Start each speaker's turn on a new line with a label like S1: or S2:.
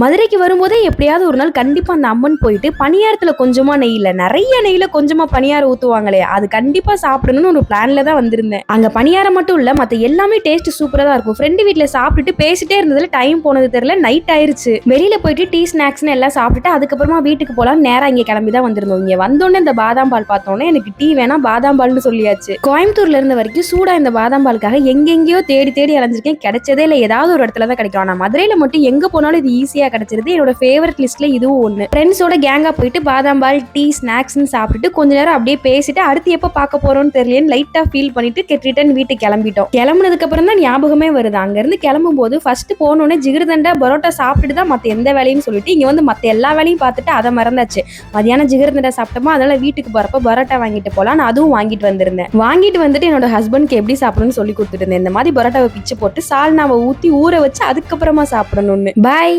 S1: மதுரைக்கு வரும்போதே எப்படியாவது ஒரு நாள் கண்டிப்பா அந்த அம்மன் போயிட்டு பணியாரத்துல கொஞ்சமா நெய்யில் நிறைய நெய்யில் கொஞ்சமா பணியாரம் ஊத்துவாங்களே அது கண்டிப்பா சாப்பிடணும்னு ஒரு பிளான்ல தான் வந்திருந்தேன். அங்க பணியாரம் மட்டும் இல்ல மத்த எல்லாமே டேஸ்ட் சூப்பரா தான் இருக்கும். ஃப்ரெண்டு வீட்ல சாப்பிட்டுட்டு பேசிட்டே இருந்ததுல டைம் போனது தெரியல நைட் ஆயிருச்சு. வெளியில போயிட்டு டீ ஸ்நாக்ஸ்னு எல்லாம் சாப்பிட்டுட்டு அதுக்கப்புறமா வீட்டுக்கு போலாம் நேரம் இங்க கிளம்பி தான் வந்திருந்தோம். இங்க வந்தோடனே இந்த பாதாம் பால் பார்த்தோன்னே எனக்கு டீ வேணாம் பாதாம் பால்னு சொல்லியாச்சு. கோயம்புத்தூர்ல இருந்த வரைக்கும் சூடா இந்த பாதாம் பாலுக்காக எங்கெங்கேயோ தேடி தேடி அலைஞ்சிருக்கேன். கிடைச்சதே இல்லை ஏதாவது ஒரு இடத்துல தான் கிடைக்கும். ஆனா மதுரையில மட்டும் எங்க போனாலும் இது ஈஸியா கிடைச்சிருது. என்னோட ஃபேவரட் லிஸ்ட்ல இதுவும் ஒண்ணு. ஃப்ரெண்ட்ஸோட கேங்கா போயிட்டு பாதாம் பால் டீ ஸ்நாக்ஸ்னு சாப்பிட்டுட்டு கொஞ்ச நேரம் அப்படியே பேசிட்டு அடுத்து எப்ப பார்க்க போறோம்னு தெரியலன்னு லைட்டா ஃபீல் பண்ணிட்டு ரிட்டன் வீட்டுக்கு கிளம்பிட்டோம். கிளம்புனதுக்கு அப்புறம் தான் ஞாபகமே வருது. அங்க இருந்து கிளம்பும் போது ஃபர்ஸ்ட் போனோடனே ஜிகிர்தண்டா பரோட்டா சாப்பிட்டுட்டு தான் மத்த எந்த வேலையும் சொல்லிட்டு இங்க வந்து மத்த எல்லா வேலையும் பார்த்துட்டு அதை மறந்தாச்சு. மதியானம் ஜிகிர்தண்டா சாப்பிட்டோமா அதனால வீட்டுக்கு போறப்ப பரோட்டா வாங்கிட்டு போலாம் நான் அதுவும் வாங்கிட்டு வந்திருந்தேன். வாங்கிட்டு வந்துட்டு என்னோட ஹஸ்பண்ட்க்கு எப்படி சாப்பிடணும்னு சொல்லி கொடுத்துட்டு இருந்தேன். இந்த மாதிரி பரோட்டாவை பிச்சு போட்டு சால்னாவை ஊத்தி ஊற வச்சு அதுக்கப்புறமா சாப்பிடணும்னு. பாய்